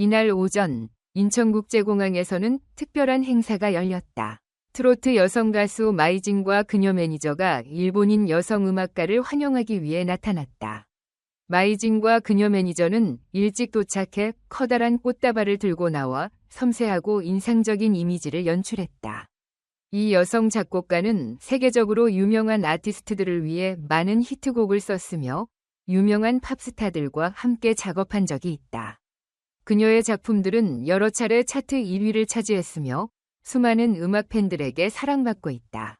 이날 오전 인천국제공항에서는 특별한 행사가 열렸다. 트로트 여성 가수 마이진과 그녀 매니저가 일본인 여성 음악가를 환영하기 위해 나타났다. 마이진과 그녀 매니저는 일찍 도착해 커다란 꽃다발을 들고 나와 섬세하고 인상적인 이미지를 연출했다. 이 여성 작곡가는 세계적으로 유명한 아티스트들을 위해 많은 히트곡을 썼으며 유명한 팝스타들과 함께 작업한 적이 있다. 그녀의 작품들은 여러 차례 차트 1위를 차지했으며 수많은 음악 팬들에게 사랑받고 있다.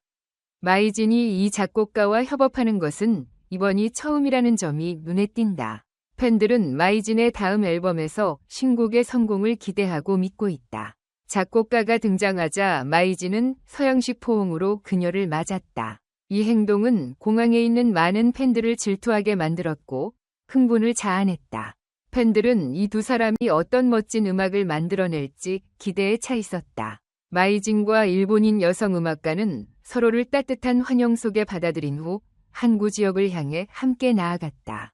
마이진이 이 작곡가와 협업하는 것은 이번이 처음이라는 점이 눈에 띈다. 팬들은 마이진의 다음 앨범에서 신곡의 성공을 기대하고 믿고 있다. 작곡가가 등장하자 마이진은 서양식 포옹으로 그녀를 맞았다. 이 행동은 공항에 있는 많은 팬들을 질투하게 만들었고 흥분을 자아냈다. 팬들은 이 두 사람이 어떤 멋진 음악을 만들어낼지 기대에 차 있었다. 마이진과 일본인 여성 음악가는 서로를 따뜻한 환영 속에 받아들인 후 항구 지역을 향해 함께 나아갔다.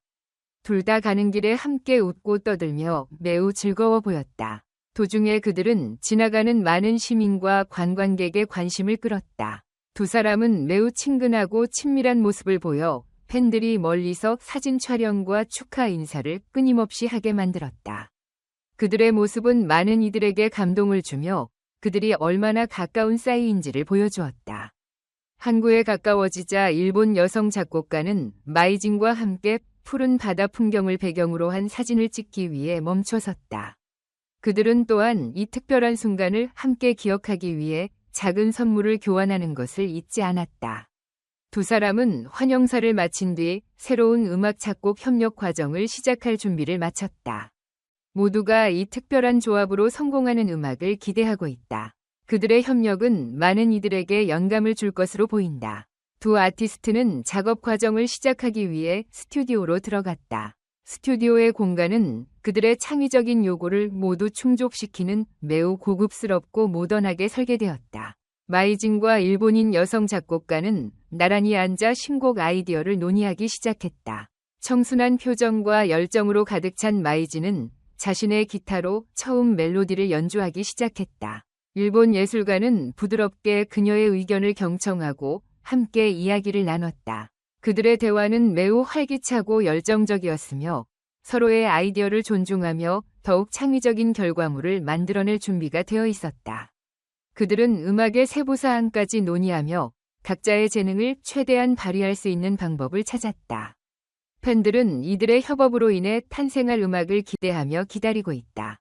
둘 다 가는 길에 함께 웃고 떠들며 매우 즐거워 보였다. 도중에 그들은 지나가는 많은 시민과 관광객의 관심을 끌었다. 두 사람은 매우 친근하고 친밀한 모습을 보여 팬들이 멀리서 사진 촬영과 축하 인사를 끊임없이 하게 만들었다. 그들의 모습은 많은 이들에게 감동을 주며 그들이 얼마나 가까운 사이인지를 보여주었다. 항구에 가까워지자 일본 여성 작곡가는 마이진과 함께 푸른 바다 풍경을 배경으로 한 사진을 찍기 위해 멈춰섰다. 그들은 또한 이 특별한 순간을 함께 기억하기 위해 작은 선물을 교환하는 것을 잊지 않았다. 두 사람은 환영사를 마친 뒤 새로운 음악 작곡 협력 과정을 시작할 준비를 마쳤다. 모두가 이 특별한 조합으로 성공하는 음악을 기대하고 있다. 그들의 협력은 많은 이들에게 영감을 줄 것으로 보인다. 두 아티스트는 작업 과정을 시작하기 위해 스튜디오로 들어갔다. 스튜디오의 공간은 그들의 창의적인 요구를 모두 충족시키는 매우 고급스럽고 모던하게 설계되었다. 마이진과 일본인 여성 작곡가는 나란히 앉아 신곡 아이디어를 논의하기 시작했다. 청순한 표정과 열정으로 가득 찬 마이진은 자신의 기타로 처음 멜로디를 연주하기 시작했다. 일본 예술가는 부드럽게 그녀의 의견을 경청하고 함께 이야기를 나눴다. 그들의 대화는 매우 활기차고 열정적이었으며 서로의 아이디어를 존중하며 더욱 창의적인 결과물을 만들어낼 준비가 되어 있었다. 그들은 음악의 세부 사항까지 논의하며 각자의 재능을 최대한 발휘할 수 있는 방법을 찾았다. 팬들은 이들의 협업으로 인해 탄생할 음악을 기대하며 기다리고 있다.